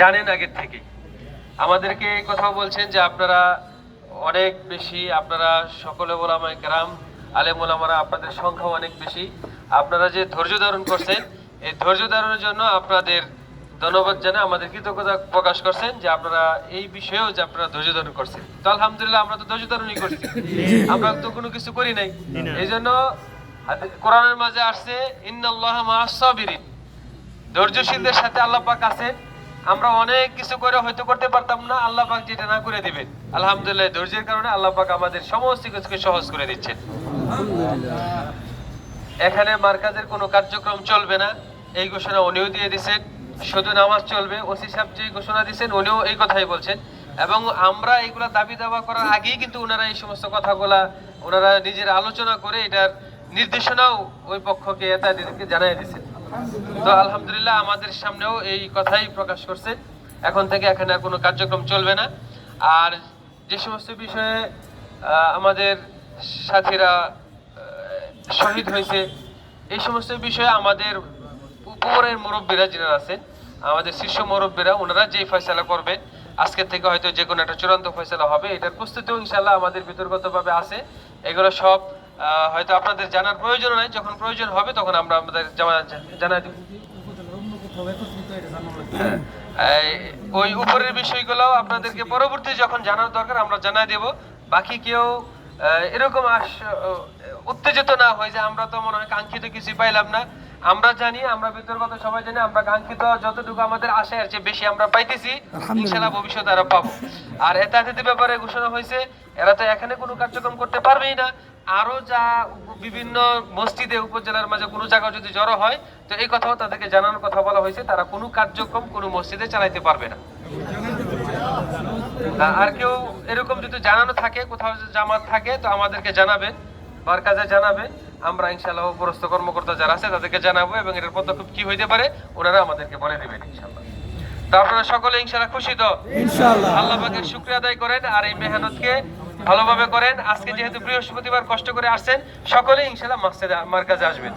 জানেন আগের থেকে আমাদেরকে কথাও বলছেন যে আপনারা অনেক বেশি, আপনারা সকলে ওলামায় গ্রাম আলেম ওলামারা আপনাদের সংখ্যা অনেক বেশি। আপনারা যে ধৈর্য ধারণ করছেন, এই ধৈর্য ধারণের জন্য আপনাদের ধন্যবাদ জানাই, আমাদের কৃতজ্ঞতা প্রকাশ করছেন যে আপনারা এই বিষয়েও যে আপনারা ধৈর্য ধারণ করছেন। তো আলহামদুলিল্লাহ আমরা তো ধৈর্য ধারণই করছি। আমরা তো কোনো কিছু করি নাই। এই জন্য কোরআনের মাঝে আসছে, ইন্নাল্লাহ মা'আস সাবিরিন। ধৈর্যশীলদের সাথে আল্লাহ পাক আছেন। আমরা অনেক কিছু করে হয়তো করতে পারতাম না আল্লাহ পাক যেটা না করে দিবেন। আলহামদুলিল্লাহ ধৈর্যের কারণে আল্লাহ পাক আমাদের সমস্ত কিছুকে সহজ করে দিচ্ছেন। এখানে মার্কাজের কোনো কার্যক্রম চলবে না এই ঘোষণা উনিও দিয়ে দিচ্ছেন শুধু নামাজ চলবে। ওসি সাহেব যে ঘোষণা দিচ্ছেন উনিও এই কথাই বলছেন। এবং আমরা এইগুলা দাবি দাবা করার আগেই কিন্তু ওনারা এই সমস্ত কথাগুলা ওনারা নিজের আলোচনা করে এটার নির্দেশনাও ওই পক্ষকে তাদেরকে জানাই দিচ্ছেন তো আলহামদুলিল্লাহ আমাদের সামনেও এই কথাই প্রকাশ করছে। এখন থেকে এখানে আর কোনো কার্যক্রম চলবে না। আর যে সমস্ত বিষয়ে আমাদের সাথীরা শহীদ হয়েছে, এই সমস্ত বিষয়ে আমাদের উপরের মুরব্বীরা যারা আছেন, আমাদের শীর্ষ মুরব্বীরা, ওনারা যেই ফয়সালা করবেন আজকে থেকে হয়তো যে কোনো একটা চূড়ান্ত ফয়সালা হবে, এটার প্রস্তুতিও ইনশাল্লাহ আমাদের বিতর্কতভাবে আছে। এগুলো সব হয়তো আপনাদের জানার প্রয়োজন নাই। যখন প্রয়োজন হবে তখন আমরা আমাদের জানা- জানাই দেব। ওই উপরের বিষয়গুলো আপনাদেরকে পরবর্তী যখন জানার দরকার আমরা জানাই দেব। বাকি কেউ এরকম আস- উত্তেজিত না হয় যে আমরা তো মনে হয় কাঙ্ক্ষিত কিছু পাইলাম না। আমরা জানি আমরা বিতর্কত সবাই জানি আমরা কাঙ্ক্ষিত যতটুকু আমাদের আশা এর চেয়ে বেশি আমরা পাইতেছি ইনশাল্লাহ ভবিষ্যতে আরও পাবো। আর এতাতিথি ব্যাপারে ঘোষণা হয়েছে এরা তো এখানে কোনো কার্যক্রম করতে পারবেই না। আরও যা বিভিন্ন মসজিদে উপজেলার মাঝে কোনো জায়গায় যদি জড়ো হয় তো এই কথাও তাদেরকে জানানোর কথা বলা হয়েছে। তারা কোনো কার্যক্রম কোনো মসজিদে চালাইতে পারবে না। আর কেউ এরকম যদি জানানো থাকে কোথাও জামাত থাকে তো আমাদেরকে জানাবেন মার্কাজে জানাবেন আমরা ইনশাল্লাহ উপরস্থ কর্মকর্তা যারা আছে তাদেরকে জানাব এবং এটার পদক্ষেপ কি হইতে পারে ওনারা আমাদেরকে বলে দেবেন ইনশাআল্লাহ। তো আপনারা সকলে ইনশাআল্লাহ খুশি তো? ইনশাআল্লাহ। আল্লাহ পাকের শুক্রিয়া আদায় করেন আর এই মেহনতকে ভালোভাবে করেন। আজকে যেহেতু বৃহস্পতিবার কষ্ট করে আসছেন সকলে ইনশাল্লাহ মার্কাজে আসবেন।